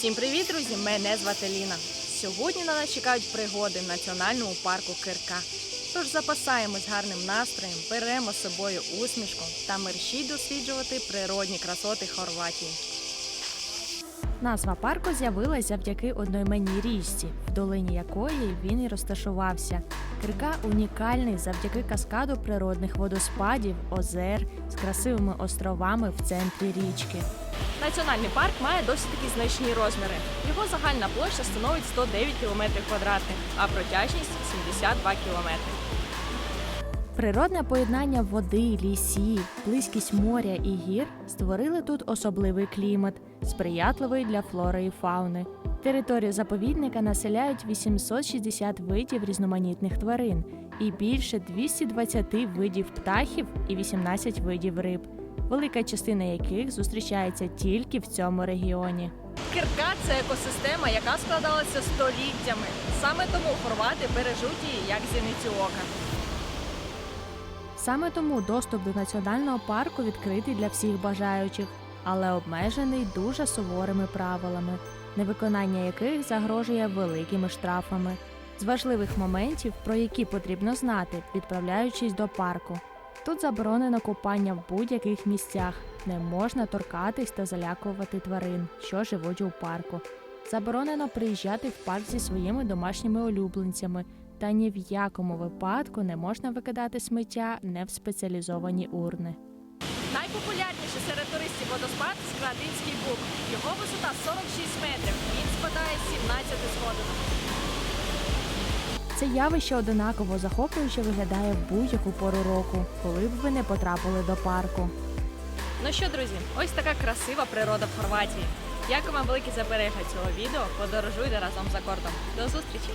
Всім привіт, друзі! Мене звати Ліна. Сьогодні на нас чекають пригоди в національному парку Кирка. Тож запасаємось гарним настроєм, беремо з собою усмішку та мерщій досліджувати природні красоти Хорватії. Назва парку з'явилась завдяки одноіменній річці, в долині якої він і розташувався. Кирка унікальний завдяки каскаду природних водоспадів, озер з красивими островами в центрі річки. Національний парк має досить такі значні розміри. Його загальна площа становить 109 км квадратних, а протяжність 72 км. Природне поєднання води, лісів, близькість моря і гір створили тут особливий клімат, сприятливий для флори і фауни. Територію заповідника населяють 860 видів різноманітних тварин і більше 220 видів птахів і 18 видів риб, велика частина яких зустрічається тільки в цьому регіоні. Кирка це екосистема, яка складалася століттями. Саме тому хорвати бережуть її як зіницю ока. Саме тому доступ до національного парку відкритий для всіх бажаючих, але обмежений дуже суворими правилами, невиконання яких загрожує великими штрафами. З важливих моментів, про які потрібно знати, відправляючись до парку. Тут заборонено купання в будь-яких місцях, не можна торкатись та залякувати тварин, що живуть у парку. Заборонено приїжджати в парк зі своїми домашніми улюбленцями, та ні в якому випадку не можна викидати сміття не в спеціалізовані урни. Найпопулярніший серед туристів водоспад Скрадинський бук. Його висота 46 метрів. Він складає 17 сходинок. Це явище одинаково захоплююче виглядає в будь-яку пору року, коли б ви не потрапили до парку. Ну що, друзі, ось така красива природа в Хорватії. Дякую вам велике за перегляд цього відео. Подорожуйте разом за кордом. До зустрічі!